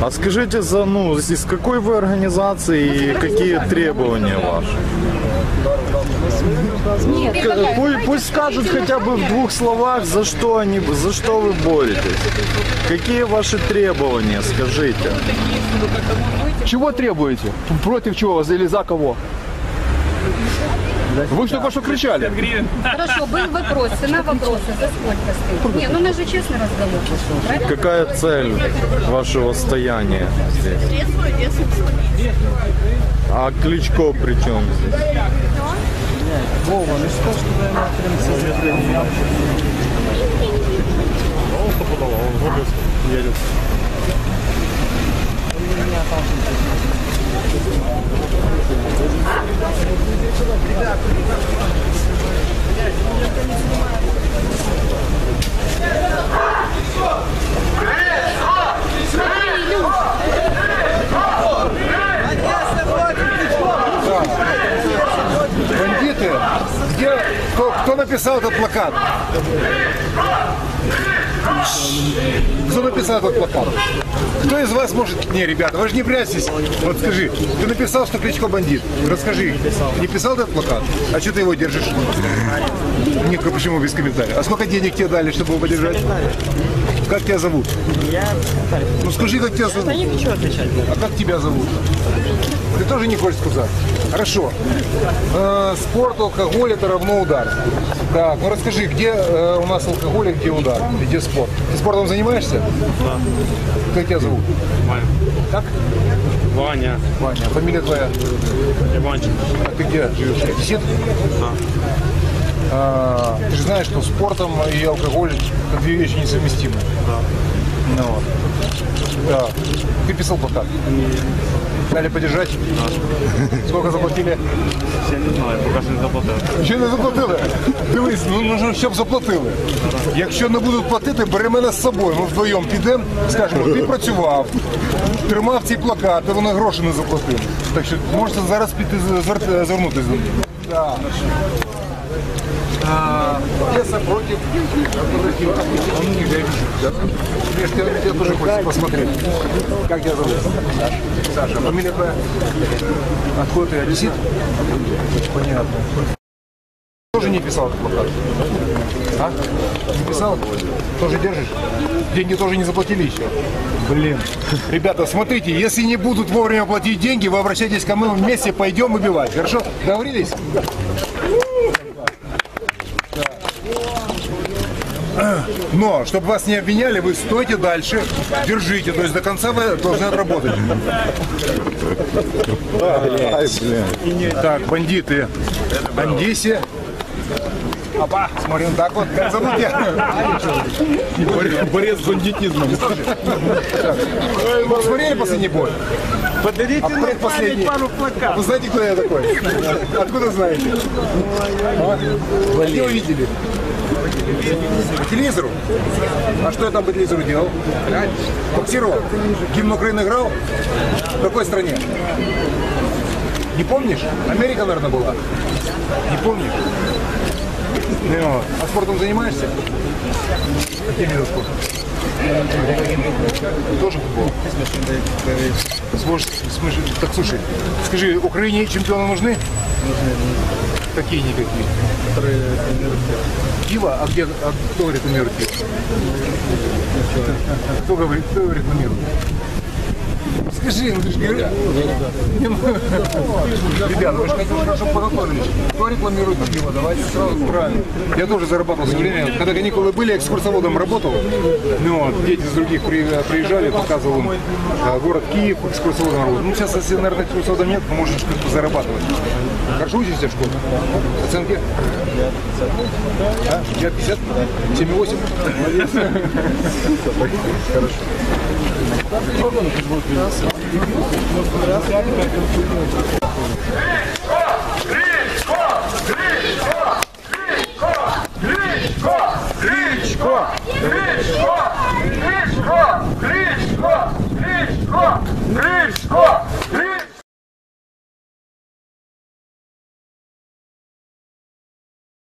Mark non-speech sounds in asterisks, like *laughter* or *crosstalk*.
А скажите, за, ну, из какой вы организации и какие требования ваши? К- пу- Пусть скажут хотя бы в двух словах, за что они, за что вы боретесь. Какие ваши требования, скажите. Чего требуете? Против чего? Или за кого? Вы же только что кричали. Хорошо, был вопрос, цена вопроса, за сколько стоит? Не, ну у нас же честный разговор. Правильно? Какая цель вашего стояния здесь? А Кличко при чем здесь? Бандиты, где, кто, кто написал этот плакат? Кто написал этот плакат? Кто из вас может... Не, ребята, вы же не прячьтесь. Вот скажи, ты написал, что Кличко бандит. Расскажи, не писал этот плакат? А что ты его держишь? Никто почему без комментариев? А сколько денег тебе дали, чтобы его подержать? Как тебя зовут? Ну скажи, как тебя зовут? не хочу отвечать. А как тебя зовут? Ты тоже не хочешь сказать? Хорошо. Э, спорт, алкоголь это равно удар. Так, ну расскажи, где э, у нас алкоголь, а где удар? И где спорт? Ты спортом занимаешься? Да. Как тебя зовут? Ваня. Как? Ваня. Ваня. Фамилия твоя? Иванчик. А ты где живешь? Одессит? А, ты же знаешь, что спортом и алкоголь это две вещи несовместимы. Да. Ну вот. Да. Ты писал плакат? Дали подержать? Сколько заплатили? Я не знаю, поки що не заплатив. Ще не заплатили? Дивись, ну нужно, щоб заплатили. Якщо не будуть платити, бери мене з собою. Ми вдвоєм підемо, скажемо, ти працював, тримав ці плакати, вони гроші не заплатили. Так що можете зараз піти звер- звернутися до них. Да. Я тоже хочется посмотреть. Как тебя зовут? Саша. Фамилия твоя? Откуда ты? Одессит? Понятно. Тоже не писал этот плакат? А? Не писал? Тоже держишь? Деньги тоже не заплатили еще? Блин. Ребята, смотрите, если не будут вовремя платить деньги, вы обращайтесь ко мне, вместе пойдем убивать. Хорошо? Договорились? *clears throat* Но, чтобы вас не обвиняли, вы стойте дальше, держите, то есть до конца вы должны отработать. Так, бандиты. Андиси. Опа, смотри, вот так вот. Как зовут тебя? Борец с бандитизмом. Вы смотрели последний бой? Подарите А предпоследний? пару плакатов. Вы знаете, кто я такой? Откуда знаете? Где видели? По телевизору? А что я там по телевизору делал? Боксировал? Гимн Украины играл? В какой стране? Не помнишь? Америка, наверное, была. Не помнишь? Ну, а спортом занимаешься? Каким видом спорта? Тоже футбол? Сможешь, так слушай, скажи, Украине чемпионы нужны? Нужны. Какие-никакие? Пиво? А где, а кто рекламирует пиво? Кто говорит, кто рекламирует? Скажи, ну ты же ну, Ребята, вы же хотите, чтобы подготовились. Кто рекламирует пиво? Давайте сразу правильно. Я тоже зарабатывал в свое время. Когда каникулы были, я экскурсоводом работал. Ну, вот, дети с других при- приезжали, показывал им э, город Киев, экскурсоводом работал. Ну, сейчас, если, наверное, экскурсовода нет, то можешь как-то зарабатывать. Хорошо учишься в школе? Оценки? А? 50? 7,8? Гришко! Гришко! Гришко! Гришко!